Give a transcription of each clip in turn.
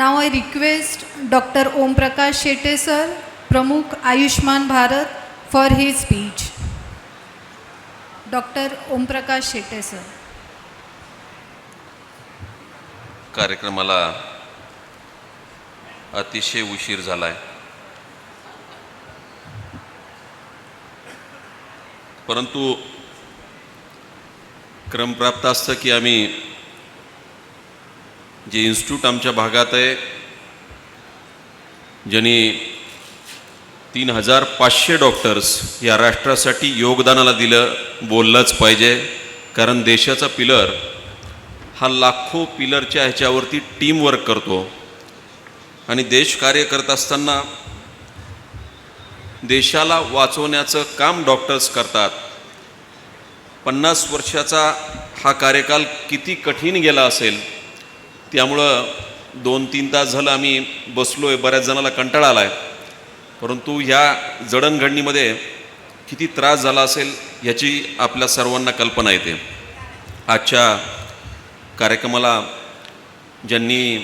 Now I request doctor Omprakash Shete sir प्रमुख Ayushman Bharat for his speech doctor Omprakash Shete sir कार्यक्रमाला अतिशय उशीर झाला आहे परंतु क्रम प्राप्त असतं की आम्ही जे इन्स्टिट्यूट आमच्या भागात आहे ज्यांनी तीन हजार पाचशे डॉक्टर्स या राष्ट्रासाठी योगदानाला दिलं बोललंच पाहिजे. कारण देशाचा पिलर हा लाखो पिलरच्या ह्याच्यावरती टीमवर्क करतो. आणि देश कार्य करत असताना देशाला वाचवण्याचं काम डॉक्टर्स करतात. पन्नास वर्षाचा हा कार्यकाल किती कठीण गेला असेल त्यामुळं दोन तीन तास झालं आम्ही बसलो आहे बऱ्याच जणाला कंटाळा आला आहे परंतु ह्या जडणघडणीमध्ये किती त्रास झाला असेल ह्याची आपल्या सर्वांना कल्पना येते. आजच्या कार्यक्रमाला ज्यांनी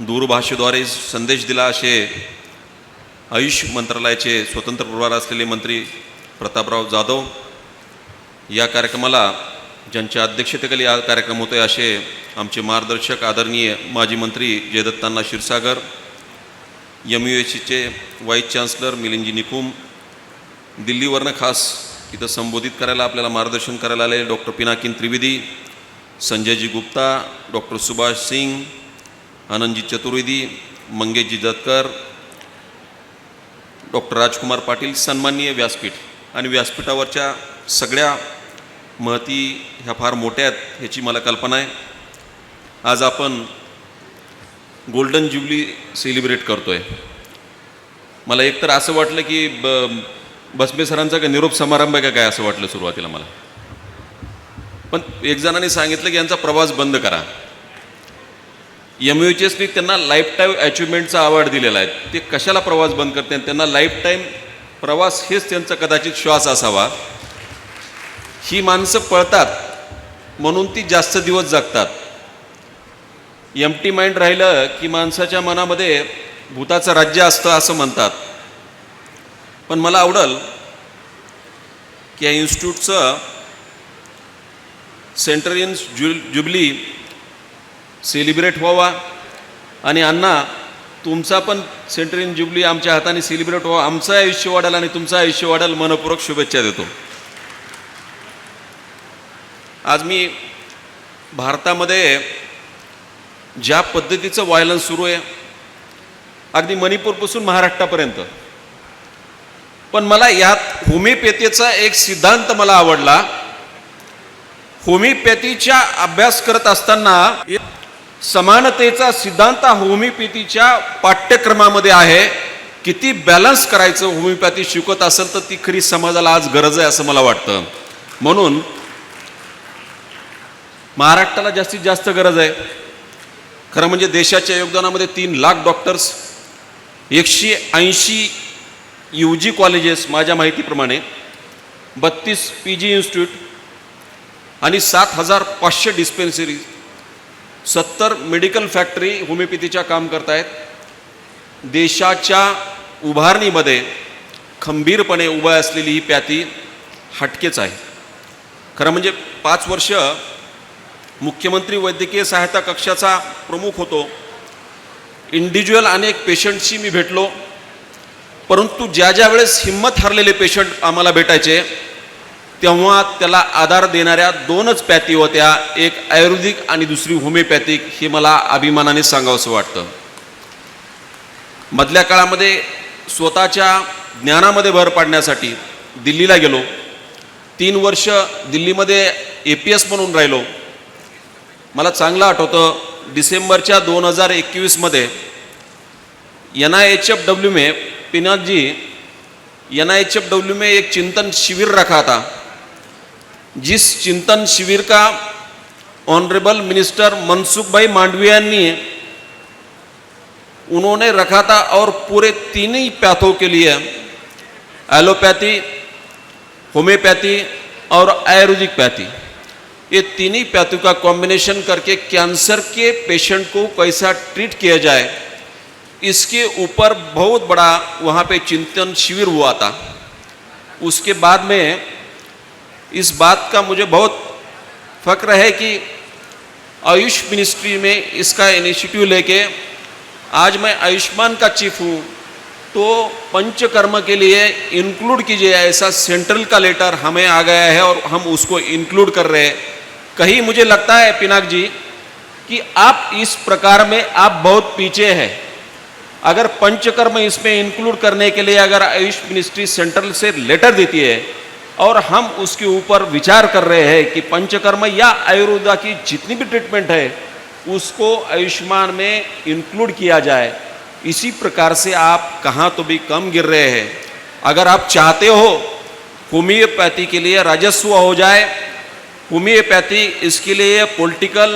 दूरभाषेद्वारे संदेश दिला असे आयुष मंत्रालयाचे स्वतंत्र प्रभार असलेले मंत्री प्रतापराव जाधव या कार्यक्रमाला ज्यांच्या अध्यक्षतेखाली हा कार्यक्रम होतोय असे आमचे मार्गदर्शक आदरणीय माजी मंत्री जयदत्तांना क्षीरसागर एम यू एच सीचे व्हाईस चान्सलर मिलिंदजी निकुम दिल्लीवरनं खास इथं संबोधित करायला आपल्याला मार्गदर्शन करायला आले doctor Pinakin Trivedi Sanjayji Gupta doctor Subhash Singh Anandji Chaturvedi Mangeshji Jatkar doctor Rajkumar Patil सन्माननीय व्यासपीठ आणि व्यासपीठावरच्या सगळ्या महती ह्या फार मोठ्या आहेत ह्याची मला कल्पना आहे. आज आपण गोल्डन ज्युबली सेलिब्रेट करतोय. मला एकतर असं वाटलं की ब बसबे सरांचा काय निरोप समारंभ आहे का काय असं वाटलं सुरुवातीला मला? पण एक जणांनी सांगितलं की यांचा प्रवास बंद करा. एम यू एचएसनी त्यांना लाईफ टाईम अचिव्हमेंटचा अवॉर्ड दिलेला आहे. ते कशाला प्रवास बंद करते? त्यांना लाईफ टाईम प्रवास हेच त्यांचा कदाचित श्वास असावा. ही माणसं पळतात म्हणून ती जास्त दिवस जगतात. एमटी माइंड राहिलं की माणसाच्या मनामध्ये भूताचं राज्य असतं असं म्हणतात. पण मला आवडल की या इन्स्टिट्यूटचं सेंट्रल ज्यु ज्युबली सेलिब्रेट व्हावा आणि अण्णा तुमचा पण सेंट्रल ज्युबली आमच्या हाताने सेलिब्रेट व्हावा आमचं आयुष्य वाढेल आणि तुमचं आयुष्य वाढेल मनपूर्वक शुभेच्छा देतो. आज मी भारतामध्ये ज्या पद्धतीचं व्हायलन्स सुरू आहे अगदी मणिपूरपासून महाराष्ट्रापर्यंत. पण मला यात होमिओपॅथीचा एक सिद्धांत मला आवडला. होमिओपॅथीच्या अभ्यास करत असताना समानतेचा सिद्धांत हा होमिओपॅथीच्या पाठ्यक्रमामध्ये आहे. किती बॅलन्स करायचं होमिओपॅथी शिकवत असेल तर ती खरी समाजाला आज गरज आहे असं मला वाटतं. म्हणून महाराष्ट्राला जास्तीत जास्त गरज आहे. खरं म्हणजे देशाच्या योगदानामध्ये तीन लाख डॉक्टर्स एकशे ऐंशी यू जी कॉलेजेस माझ्या माहितीप्रमाणे बत्तीस पी जी इन्स्टिट्यूट आणि सात हजार पाचशे डिस्पेन्सरी सत्तर मेडिकल फॅक्टरी होमिओपॅथीच्या काम करतायत. देशाच्या उभारणीमध्ये खंबीरपणे उभा असलेली ही प्याती हटकेच आहे. खरं म्हणजे पाच वर्ष मुख्यमंत्री वैद्यकीय सहायता कक्षाचा प्रमुख होतो. इंडिव्हिज्युअल अनेक पेशंटशी मी भेटलो. परंतु ज्या ज्या वेळेस हिंमत हरलेले पेशंट आम्हाला भेटायचे तेव्हा त्याला आधार देणाऱ्या दोनच पॅथी होत्या एक आयुर्वेदिक आणि दुसरी होमिओपॅथिक हे मला अभिमानाने सांगावंसं वाटतं. मधल्या काळामध्ये स्वतःच्या ज्ञानामध्ये भर पाडण्यासाठी दिल्लीला गेलो. तीन वर्ष दिल्लीमध्ये ए पी एस म्हणून राहिलो. मला चांगलं आठवतं डिसेंबरच्या दोन हजार एकवीसमध्ये N I H F W में Pinaji N I H F W में एक चिंतन शिविर रखा था जिस चिंतन शिविर का ऑनरेबल मिनिस्टर मनसुख भाई मांडविया ने उन्होंने रखा था और पूरे तीन ही पैथों के लिए एलोपैथी होम्योपैथी और आयुर्वेदिक पैथी। ये तीन ही पैथों का कॉम्बिनेशन करके कैंसर के पेशेंट को कैसा ट्रीट किया जाए, इसके ऊपर बहुत बड़ा वहाँ पे चिंतन शिविर हुआ था। उसके बाद में इस बात का मुझे बहुत फक्र है कि आयुष मिनिस्ट्री में इसका इनिशिएटिव लेके आज मैं आयुष्मान का चीफ हूँ तो पंचकर्म के लिए इंक्लूड कीजिए ऐसा सेंट्रल का लेटर हमें आ गया है और हम उसको इंक्लूड कर रहे हैं। कहीं मुझे लगता है पिनाक जी, कि आप इस प्रकार में आप बहुत पीछे हैं। अगर पंचकर्म इसमें इंक्लूड करने के लिए अगर आयुष मिनिस्ट्री सेंट्रल से लेटर देती है और हम उसके ऊपर विचार कर रहे हैं कि पंचकर्म या आयुर्वेदा की जितनी भी ट्रीटमेंट है, उसको आयुष्मान में इंक्लूड किया जाए, इसी प्रकार से आप कहाँ तो भी कम गिर रहे हैं। अगर आप चाहते हो होम्योपैथी के लिए राजस्व हो जाए होम्योपैथी इसके लिए पॉलिटिकल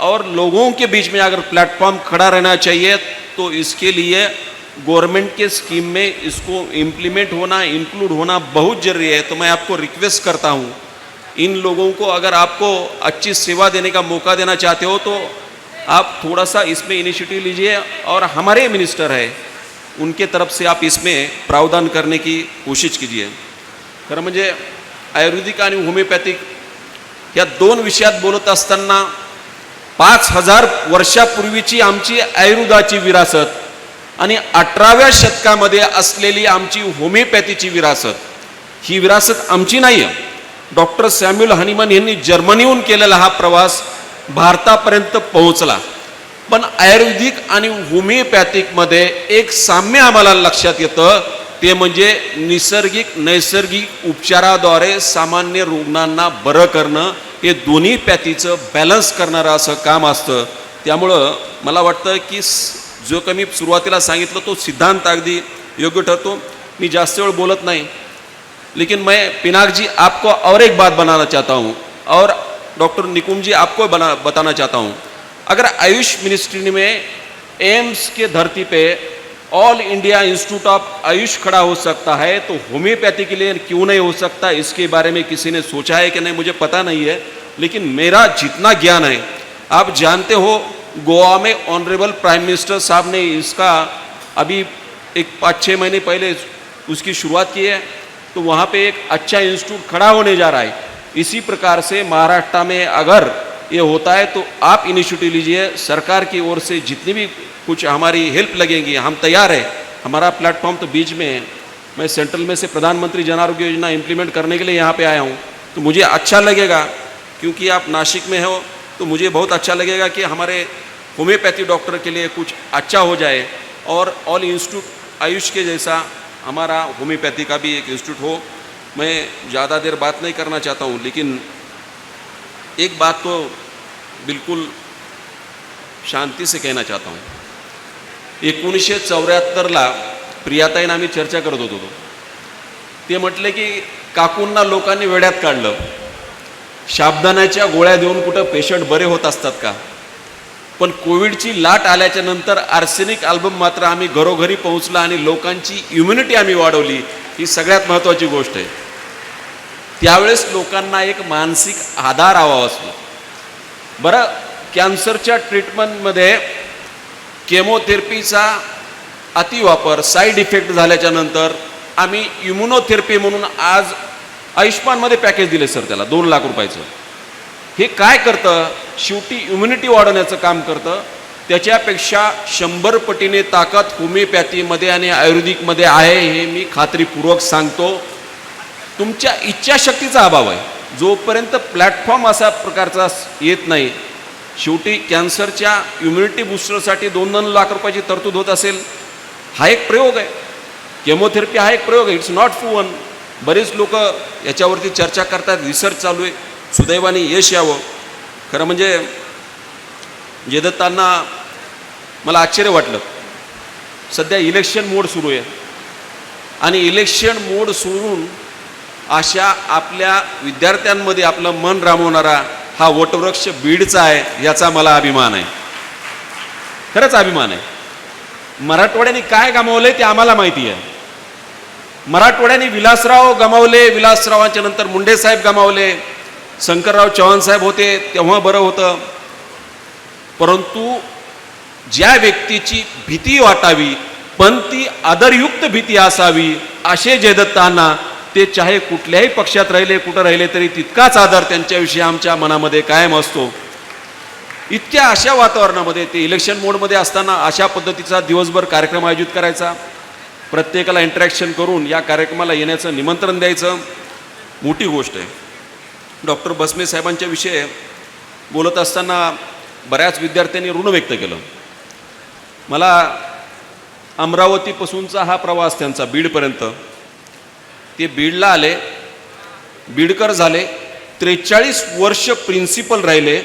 और लोगों के बीच में अगर प्लेटफॉर्म खड़ा रहना चाहिए तो इसके लिए गवर्नमेंट के स्कीम में इसको इम्प्लीमेंट होना इंक्लूड होना बहुत ज़रूरी है। तो मैं आपको रिक्वेस्ट करता हूँ, इन लोगों को अगर आपको अच्छी सेवा देने का मौका देना चाहते हो तो आप थोड़ा सा इसमें इनिशिएटिव लीजिए और हमारे मिनिस्टर है, उनके तरफ़ से आप इसमें प्रावधान करने की कोशिश कीजिए। खरं म्हणजे आयुर्वेदिक आणि होमिओपॅथिक या दोन विषयात बोलत असताना पाच हजार वर्षापूर्वीची आमची आयुर्वेदाची विरासत आणि अठराव्या शतकामध्ये असलेली आमची होमिओपॅथीची विरासत. ही विरासत आमची नाही आहे डॉक्टर सॅम्युल हनीमन यांनी जर्मनीहून केलेला हा प्रवास भारतापर्यंत पोहोचला. पण आयुर्वेदिक आणि होमिओपॅथिकमध्ये एक साम्य आम्हाला लक्षात येतं ते म्हणजे निसर्गिक नैसर्गिक उपचाराद्वारे सामान्य रुग्णांना बरं करणं हे दोन्ही पॅथीचं बॅलन्स करणारं असं काम असतं. त्यामुळं मला वाटतं की जो कमी सुरुवातीला सांगितलं तो सिद्धांत अगदी योग्य ठरतो. मी जास्त वेळ बोलत नाही. लेकिन मैं पिनाक जी आपको और एक बात बनाना चाहता हूँ और डॉक्टर निकुम जी आपको बना बताना चाहता हूँ। अगर आयुष मिनिस्ट्री में एम्स के धरती पे all India institute of Ayush खड़ा हो सकता है तो होम्योपैथी के लिए क्यों नहीं हो सकता? इसके बारे में किसी ने सोचा है कि नहीं? मुझे पता नहीं है, लेकिन मेरा जितना ज्ञान है, आप जानते हो, गोवा में ऑनरेबल प्राइम मिनिस्टर साहब ने इसका अभी एक पाँच छः महीने पहले उसकी शुरुआत की है तो वहाँ पे एक अच्छा इंस्टीट्यूट खड़ा होने जा रहा है। इसी प्रकार से महाराष्ट्र में अगर ये होता है तो आप इनिशिएटिव लीजिए, सरकार की ओर से जितनी भी कुछ हमारी हेल्प लगेंगी, हम तैयार है। हमारा प्लेटफॉर्म तो बीच में है। मैं सेंट्रल में से प्रधानमंत्री जन आरोग्य योजना इम्प्लीमेंट करने के लिए यहाँ पे आया हूँ। तो मुझे अच्छा लगेगा, क्योंकि आप नासिक में हो तो मुझे बहुत अच्छा लगेगा कि हमारे होम्योपैथी डॉक्टर के लिए कुछ अच्छा हो जाए। और ऑल इंस्टीट्यूट आयुष के जैसा हमारा होम्योपैथी का भी एक इंस्टीट्यूट हो। मैं ज़्यादा देर बात नहीं करना चाहता हूँ, लेकिन एक बात तो बिल्कुल शांती से कहना चाहता हूँ। एकोणीसशे चौऱ्याहत्तरला प्रियाताईनं आम्ही चर्चा करत होतो ते। म्हटले की काकूंना लोकांनी वेड्यात काढलं। शाबदानाच्या गोळ्या देऊन कुठं पेशंट बरे होत असतात का? पण कोविडची लाट आल्याच्यानंतर आर्सेनिक अल्बम मात्र आम्ही घरोघरी पोहोचला आणि लोकांची इम्युनिटी आम्ही वाढवली ही सगळ्यात महत्त्वाची गोष्ट आहे। त्यावेळेस लोकांना एक मानसिक आधार हवा असतो. बरं कॅन्सरच्या ट्रीटमेंटमध्ये केमोथेरपीचा अतिवापर साईड इफेक्ट झाल्याच्यानंतर आम्ही इम्युनोथेरपी म्हणून आज आयुष्मानमध्ये पॅकेज दिले सर त्याला दोन लाख रुपयाचं. हे काय करतं? शेवटी इम्युनिटी वाढवण्याचं काम करतं. त्याच्यापेक्षा शंभर पटीने ताकद होमिओपॅथीमध्ये आणि आयुर्वेदिकमध्ये आहे हे मी खात्रीपूर्वक सांगतो. तुमच्या इच्छाशक्तीचा अभाव आहे. जोपर्यंत प्लॅटफॉर्म असा प्रकारचा येत नाही शेवटी कॅन्सरच्या इम्युनिटी बुस्टरसाठी दोन दोन लाख रुपयाची तरतूद होत असेल हा एक प्रयोग आहे. केमोथेरपी हा एक प्रयोग आहे. इट्स नॉट फू वन बरेच लोक याच्यावरती चर्चा करतात रिसर्च चालू आहे. सुदैवाने यश यावं. खरं म्हणजे जेदत्तांना मला आश्चर्य वाटलं. सध्या इलेक्शन मोड सुरू आहे. आणि इलेक्शन मोड सोडून अशा आपल्या विद्यार्थ्यांमध्ये आपलं मन रामवणारा हा वटवृक्ष बीडचा आहे याचा मला अभिमान आहे. खरंच अभिमान आहे. मराठवाड्याने काय गमावलंय ते आम्हाला माहिती आहे. मराठवाड्याने विलासराव गमावले विलासरावांच्या नंतर मुंडे साहेब गमावले शंकरराव चव्हाण साहेब होते तेव्हा बरं होतं. परंतु ज्या व्यक्तीची भीती वाटावी पण ती आदरयुक्त भीती असावी असे जयदत्तांना ते चाहे कुठल्याही पक्षात राहिले कुठं राहिले तरी तितकाच आदर त्यांच्याविषयी आमच्या मनामध्ये कायम असतो. इतक्या अशा वातावरणामध्ये ते इलेक्शन मोडमध्ये असताना अशा पद्धतीचा दिवसभर कार्यक्रम आयोजित करायचा. प्रत्येकाला इंटरॅक्शन करून या कार्यक्रमाला येण्याचं निमंत्रण द्यायचं. मोठी गोष्ट आहे. डॉक्टर बसमे साहेबांच्या विषयी बोलत असताना बऱ्याच विद्यार्थ्यांनी ऋण व्यक्त केलं. मला अमरावतीपासूनचा हा प्रवास त्यांचा बीडपर्यंत ते बीडला आले. बीडकर झाले. त्रेचाळीस वर्ष प्रिन्सिपल राहिले.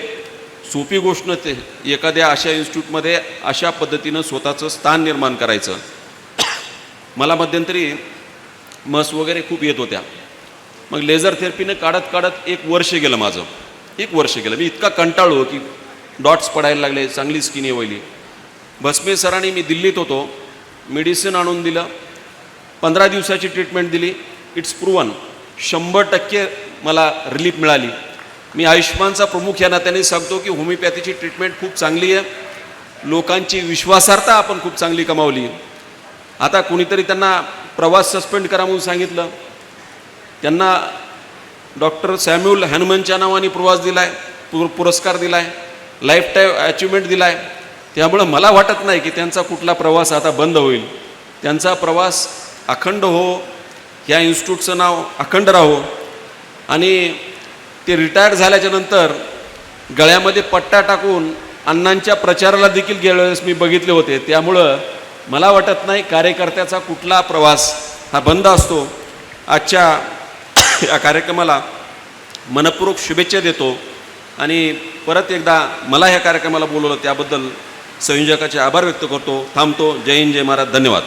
सोपी गोष्ट ते एखाद्या अशा इन्स्टिट्यूटमध्ये अशा पद्धतीनं स्वतःचं स्थान निर्माण करायचं. मला मध्यंतरी मस वगैरे खूप येत होत्या. मग लेझर थेरपीनं काढत काढत एक वर्ष गेलं माझं. एक वर्ष गेलं. मी इतका कंटाळलो की डॉट्स पडायला लागले चांगली स्किन येवली. भस्मे सरांनी मी दिल्लीत होतो. मेडिसिन आणून दिलं. पंधरा दिवसाची ट्रीटमेंट दिली. इट्स प्रूवन शंभर टक्के मला रिलीफ मिळाली. मी आयुष्मानचा प्रमुख या नात्याने सांगतो की होमिओपॅथीची ट्रीटमेंट खूप चांगली आहे. लोकांची विश्वासार्हता आपण खूप चांगली कमावली आता कुणीतरी त्यांना प्रवास सस्पेंड करा म्हणून सांगितलं. त्यांना डॉक्टर सॅम्युअल हॅनुमनच्या नावाने प्रवास दिला आहे पुर पुरस्कार दिलाय लाईफ टाईम अचिव्हमेंट दिलाय. त्यामुळं मला वाटत नाही की त्यांचा कुठला प्रवास आता बंद होईल. त्यांचा प्रवास अखंड हो या इन्स्टिट्यूटचं नाव अखंड राहो. आणि ते रिटायर्ड झाल्याच्यानंतर गळ्यामध्ये पट्टा टाकून अण्णांच्या प्रचाराला देखील गेल्यावेळेस मी बघितले होते. त्यामुळं मला वाटत नाही कार्यकर्त्याचा कुठला प्रवास हा बंद असतो. आजच्या या कार्यक्रमाला मनपूर्वक शुभेच्छा देतो. आणि परत एकदा मला ह्या कार्यक्रमाला बोलवलं त्याबद्दल संयोजकाचे आभार व्यक्त करतो. थांबतो. जय हिंद जय महाराज. धन्यवाद.